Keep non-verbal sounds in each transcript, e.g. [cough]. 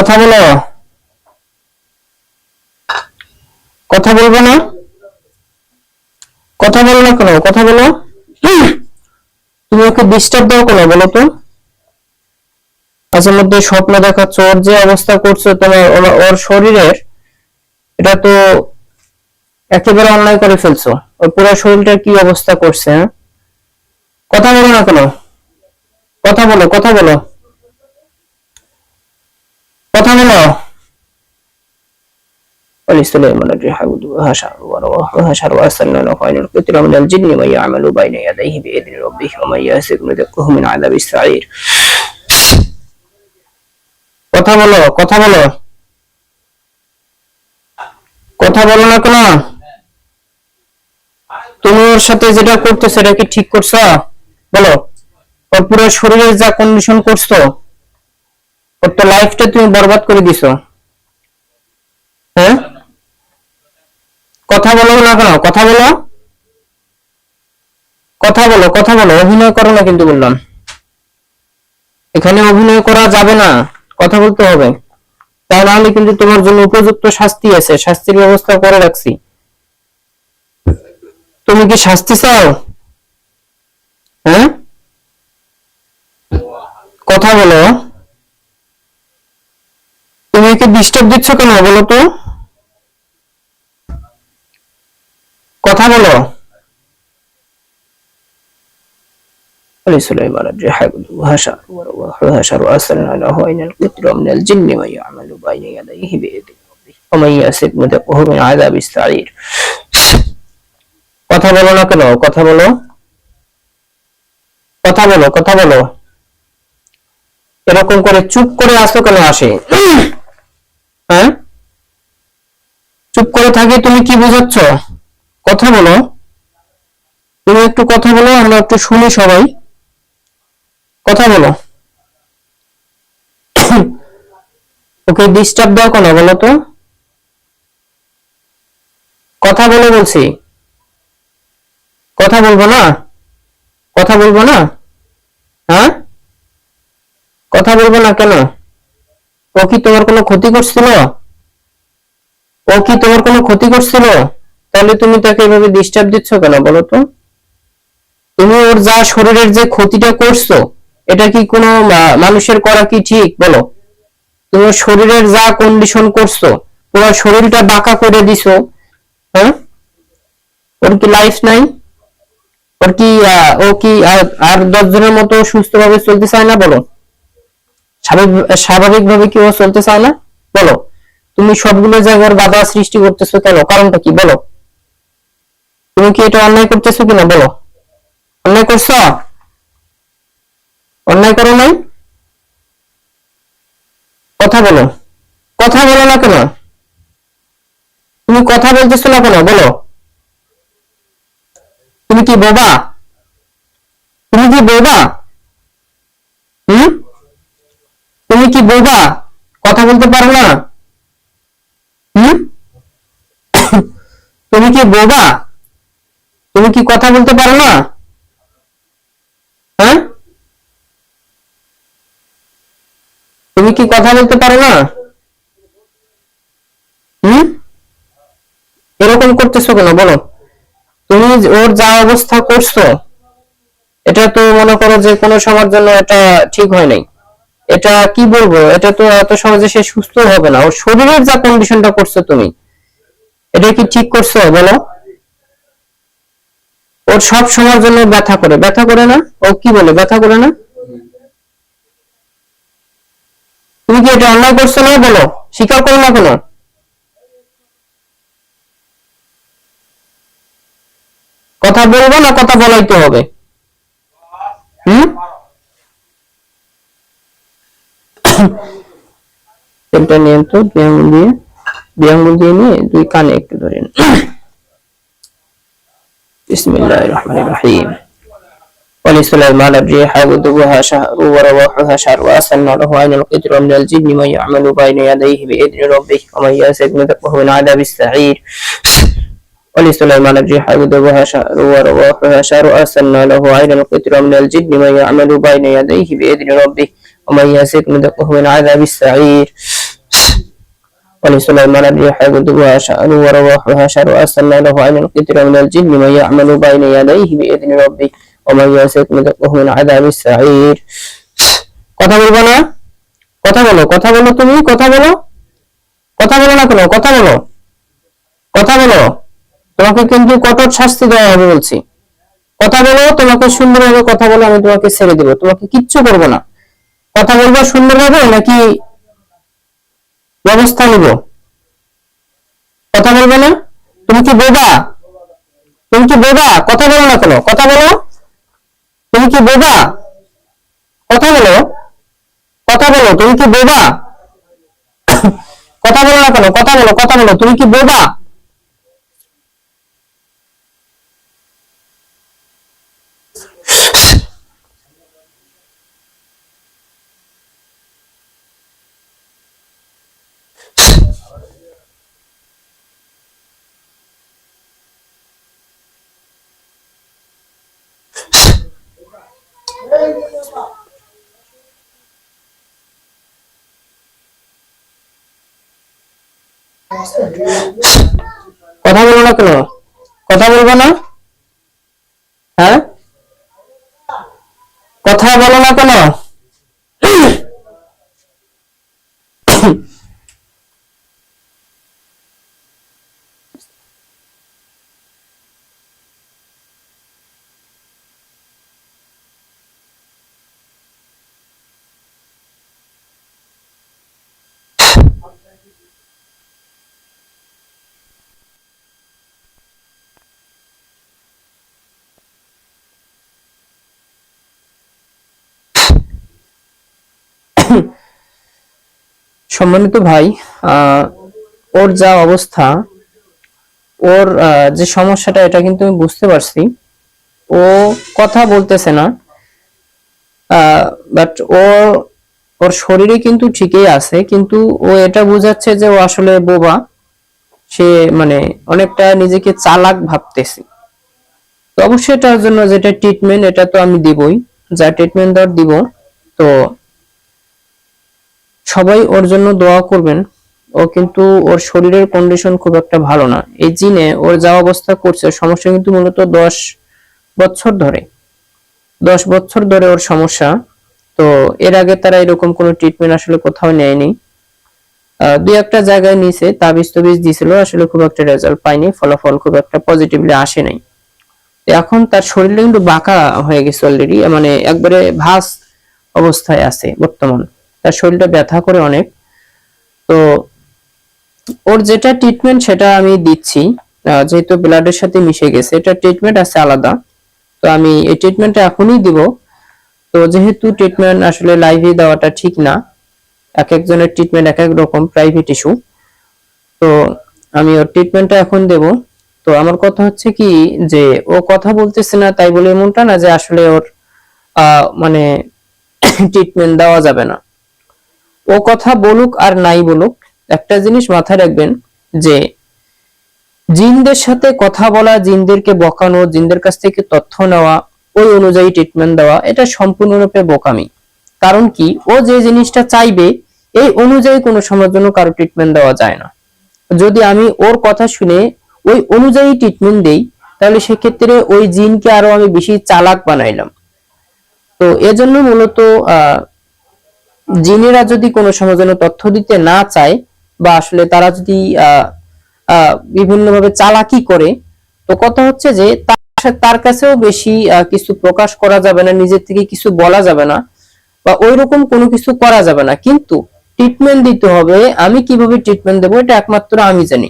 কথা বলো। কথা বলব না? কথা বলো না কেন? কথা বলো। তুমি ওকে ডিস্টার্ব দাও কেন বলো তো? মাঝে মধ্যে স্বপ্ন দেখাচ্ছ, ওর যে অবস্থা করছ, তোমার ওর- শরীরের, এটা তো একেবারে অন্যায় করে ফেলছো। ওর পুরো শরীরটা কি অবস্থা করছে হ্যাঁ? কথা বলো না কেন? কথা বলো কথা বলো। কথা বলো ولسليمان الريح غدوها شهر ورواحها شهر وأرسلنا له عين القطر من الجن من يعمل بين يديه بإذن ربه ومن يهسك نذقه من عذاب السعير কথা বলো কথা বলো কথা বলো না কেন তুমি ওর সাথে যেটা করতেছো সেটা কি ঠিক করছো বলো ওর পুরো শরীরের যা কন্ডিশন করছো ওর তো লাইফটা তুমি বরবাদ করে দিছো। হ্যাঁ? কথা বলো না কেন? কথা বলো। কথা বলো কথা বলো। অভিনয় করো না কিন্তু বললাম। এখানে অভিনয় করা যাবে না। কথা বলতে হবে। তা নাহলে কিন্তু তোমার জন্য উপযুক্ত শাস্তি আছে। শাস্তির ব্যবস্থা করে রাখছি। তুমি কি শাস্তি চাও? হ্যাঁ? কথা বলো। তুমি একে ডিস্টার্ব দিচ্ছ কেন বলো তো কথা বলো ولسليمان الريح غدوها شهر ورواحها شهر وأرسلنا له عين القطر من الجن من يعمل بين يديه بإذن ربه ومن يأسف نذقه من عذاب السعير কথা বলো না কেন কথা বলো কথা বলো কথা বলো এরকম করে চুপ করে আসো কেন আসে হ্যাঁ? চুপ করে থাকি, তুমি কি বোঝাচ্ছ? কথা বলো। তুমি একটু কথা বলো, আমরা একটু শুনি সবাই। কথা বলো। ওকে ডিস্টার্ব দাও কেন বলো তো? কথা বলে বলছি। কথা বলব না? কথা বলব না? হ্যাঁ? কথা বলব না কেন? ও কি তোমার কোনো ক্ষতি করছিল? ও কি তোমার কোনো ক্ষতি করছিল? তাহলে তুমি তাকে এভাবে ডিস্টার্ব দিচ্ছ কেন বলো তো? তুমি ওর যা শরীরের যে ক্ষতিটা করছ, এটা কি কোনো মানুষের করা কি ঠিক? বলো। তুমি ওর শরীরের যা কন্ডিশন করছ, পুরো শরীরটা বাঁকা করে দিছো হ্যাঁ? ওর কি লাইফ নাই? ওর কি ও কি আর- আর দশ জনের মতো সুস্থভাবে চলতে চায় না? বলো। স্বাভাবিক ভাবে কি ও চলতে চায় না? বলো। তুমি সবগুলো জায়গার বাধা সৃষ্টি করতেছো কেন? কারণটা কি? বলো। তুমি কি এটা অন্যায় করতেছো কিনা? বলো। অন্যায় করছ? অন্যায় করো নাই? কথা বলো। কথা বলো না কেন? তুমি কথা বলতেছো না কেন? বলো। তুমি কি বোবা? তুমি কি বোবা? হুম? কি বোবা কথা বলতে পারো না? তুমি কি বোবা তুমি কি কথা বলতে পারো না? হ্যাঁ? তুমি কি কথা বলতে পারো না? হুম? এরকম করতেছো কেন? বলো। তুমি ওর যা অবস্থা করছ, এটা তো মনে করো যে কোনো সময়ের জন্য এটা ঠিক হয় নাই। এটা কি বলব? এটা তো এত সহজে সে সুস্থ হবে না। ওর শরীরের যা কন্ডিশনটা করছ তুমি, এটা কি ঠিক করছ বলো? ওর সব সময়ের জন্য ব্যথা করে। ব্যথা করে না? ও কি বলে? ব্যথা করে না? তুমি কি এটা অন্যায় করছ না বলো? স্বীকার করো না কেন? কথা বলব না কথা বলাইতে হবে? হুম? তেলটা নিয়ে তো দুই আঙুল দিয়ে দুই আঙুল দিয়ে নিয়ে দুই কানে একটু ধরেন বিসমিল্লাহ রহমান রহিম ولسليمان الريح غدوها شهر ورواحها شهر وأرسلنا له عين القطر من الجن من يعمل بين يديه بإذن ربه ومن يأسك نذقه من عذاب السعير [clears throat] ولسليمان الريح غدوها شهر ورواحها شهر أرسلنا له عين القطر من الجن من يعمل بين يديه بإذن ربه ومن يأسك نذقه من عذاب السعير ولسليمان الريح غدوها شأن ورواحها شر أرسلنا له عين القطر من الجن من يعمل بين يديه بإذن ربه ومن يسك نذقه من عذاب السعير কথা বলবো না কথা বলো কথা বলো তুমি কথা বলো কথা বলো না কেন কথা বলো কথা বলো তোমাকে কিন্তু কঠোর শাস্তি দেওয়া হবে বলছি কথা বলো তোমাকে সুন্দরভাবে কথা বলে আমি তোমাকে ছেড়ে দেবো তোমাকে কিচ্ছু করবো না কথা বলব সুন্দরভাবে নাকি ব্যবস্থা নিব? কথা বলবে না? তুমি কি বোবা? তুমি কি বোবা? কথা বলো না কেন? কথা বলো। তুমি কি বোবা? কথা বলো। কথা বলো। তুমি কি বোবা? কথা বলো না কেন? কথা বলো কথা বলো। তুমি কি বোবা? কথা বলো না কেন? কথা বলব না? হ্যাঁ? কথা বলো না কেন? সম্মানিত ভাই ওর যা অবস্থা, ওর যে সমস্যাটা, এটা কিন্তু আমি বুঝতে পারছি। ও কথা বলতেছে না বাট ও, ওর শরীরে কিন্তু ঠিকই আছে, কিন্তু ও এটা বোঝাচ্ছে যে ও আসলে বোবা। সে মানে অনেকটা নিজেকে চালাক ভাবতেছে। তো অবশ্যই এটার জন্য যেটা ট্রিটমেন্ট এটা তো আমি দিবই। যা ট্রিটমেন্ট দেওয়ার দিব, তো সবাই ওর জন্য দোয়া করবেন। ও কিন্তু ওর শরীরের কন্ডিশন খুব একটা ভালো না। এই জিনে ওর যা অবস্থা করছে সমস্যা কিন্তু মূলত দশ বছর ধরে। দশ বছর ধরে ওর সমস্যা। তো এর আগে তারা এরকম কোনো ট্রিটমেন্ট আসলে কোথাও নেয়নি। দুই একটা জায়গায় নিছে, তাবিজ তবিজ দিছিল, আসলে খুব একটা রেজাল্ট পায়নি, ফলাফল খুব একটা পজিটিভলি আসে নাই। এখন তার শরীরটা কিন্তু বাঁকা হয়ে গেছে অলরেডি মানে একবারে ভাস অবস্থায় আছে বর্তমান। তার শরীরটা ব্যথা করে অনেক। তো ওর যেটা ট্রিটমেন্ট সেটা আমি দিচ্ছি যেহেতু ব্লাডের সাথে মিশে গেছে, এটা ট্রিটমেন্ট আছে আলাদা। তো আমি এই ট্রিটমেন্টটা এখনই দিব। তো যেহেতু ট্রিটমেন্ট আসলে লাইভে দেওয়াটা ঠিক না, এক একজনের ট্রিটমেন্ট এক এক রকম প্রাইভেট ইস্যু তো আমি ওর ট্রিটমেন্টটা এখন দেব। তো আমার কথা হচ্ছে কি যে, ও কথা বলতেছে না, তাই বলে এমনটা না যে আসলে ওর মানে [coughs] ট্রিটমেন্ট দেওয়া যাবে না। ও কথা বলুক আর নাই বলুক, একটা জিনিস মাথায় রাখবেন যে জিনদের সাথে কথা বলা, জিনদেরকে বকানো, জিনদের কাছ থেকে তথ্য নেওয়া, ওই অনুযায়ী ট্রিটমেন্ট দেওয়া, এটা সম্পূর্ণরূপে বোকামি। কারণ কি? ও যে জিনিসটা চাইবে, এই অনুযায়ী কোনো সময়ের জন্য কারও ট্রিটমেন্ট দেওয়া যায় না। যদি আমি ওর কথা শুনে ওই অনুযায়ী ট্রিটমেন্ট দেই, তাহলে সেক্ষেত্রে ওই জিনকে আরও আমি বেশি চালাক বানাইলাম। তো এজন্য মূলত, আহ জিনেরা যদি কোনো যেন তথ্য দিতে না চায় বা আসলে তারা যদি বিভিন্নভাবে চালাকি করে, তো কথা হচ্ছে যে তার কাছেও বেশি কিছু প্রকাশ করা যাবে না, নিজের থেকে কিছু বলা যাবে না বা ওইরকম কোনো কিছু করা যাবে না। কিন্তু ট্রিটমেন্ট দিতে হবে, আমি কীভাবে ট্রিটমেন্ট দেবো এটা একমাত্র আমি জানি।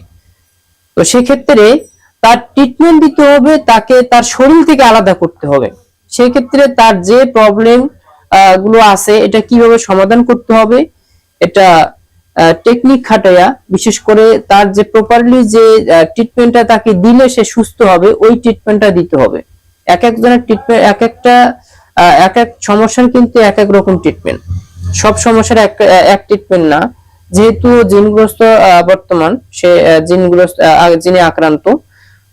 তো সেক্ষেত্রে তার ট্রিটমেন্ট দিতে হবে, তাকে তার শরীর থেকে আলাদা করতে হবে। সেক্ষেত্রে তার যে প্রবলেম গুলো আছে, এটা কীভাবে সমাধান করতে হবে, এটা টেকনিক খাটাইয়া, বিশেষ করে তার যে প্রপারলি যে ট্রিটমেন্টটা তাকে দিলে সে সুস্থ হবে, ওই ট্রিটমেন্টটা দিতে হবে। এক একজনের ট্রিটমেন্ট এক একটা এক এক সমস্যার কিন্তু এক এক রকম ট্রিটমেন্ট সব সমস্যার এক এক ট্রিটমেন্ট না। যেহেতু জিনগ্রস্ত বর্তমান, সে জিনগ্রস্ত জিনে আক্রান্ত,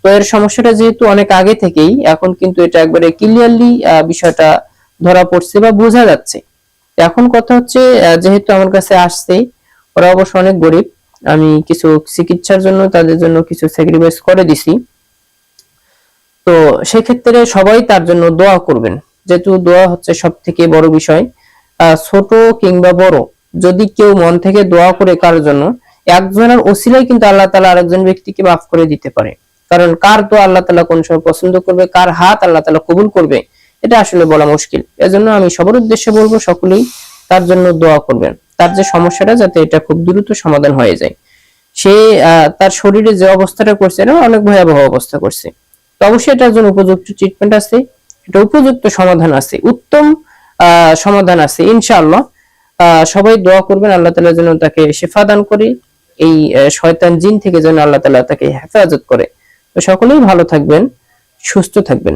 তো এর সমস্যাটা যেহেতু অনেক আগে থেকেই, এখন কিন্তু এটা একবারে ক্লিয়ারলি বিষয়টা ধরা পড়ছে বা বোঝা যাচ্ছে। এখন কথা হচ্ছে যেহেতু আমার কাছে আসছে, ওরা অবশ্য অনেক গরিব। আমি কিছু চিকিৎসার জন্য তাদের জন্য কিছু স্যাক্রিফাইস করে দিছি। তো সেক্ষেত্রে সবাই তার জন্য দোয়া করবেন। যেহেতু দোয়া হচ্ছে সব থেকে বড় বিষয় ছোট কিংবা বড়। যদি কেউ মন থেকে দোয়া করে কার জন্য, একজনের ওসিলাই কিন্তু আল্লাহ তালা আরেকজন ব্যক্তিকে মাফ করে দিতে পারে। কারণ কার দোয়া আল্লাহ তালা কোন সময় পছন্দ করবে, কার হাত আল্লাহ তালা কবুল করবে এটা আসলে বলা মুশকিল। এজন্য আমি সবার উদ্দেশ্যে বলব সকলেই তার জন্য দোয়া করবেন। তার যে সমস্যাটা, যাতে এটা খুব দ্রুত সমাধান হয়ে যায়। সে তার শরীরে যে অবস্থাটা করছে এটা অনেক ভয়াবহ অবস্থা করছে। তো অবশ্যই এটার জন্য উপযুক্ত ট্রিটমেন্ট আছে, এটা উপযুক্ত সমাধান আছে, উত্তম সমাধান আছে, ইনশাআল্লাহ। সবাই দোয়া করবেন, আল্লাহ তালা যেন তাকে শেফা দান করে, এই শয়তান জিন থেকে যেন আল্লাহ তালা তাকে হেফাজত করে। তো সকলেই ভালো থাকবেন, সুস্থ থাকবেন।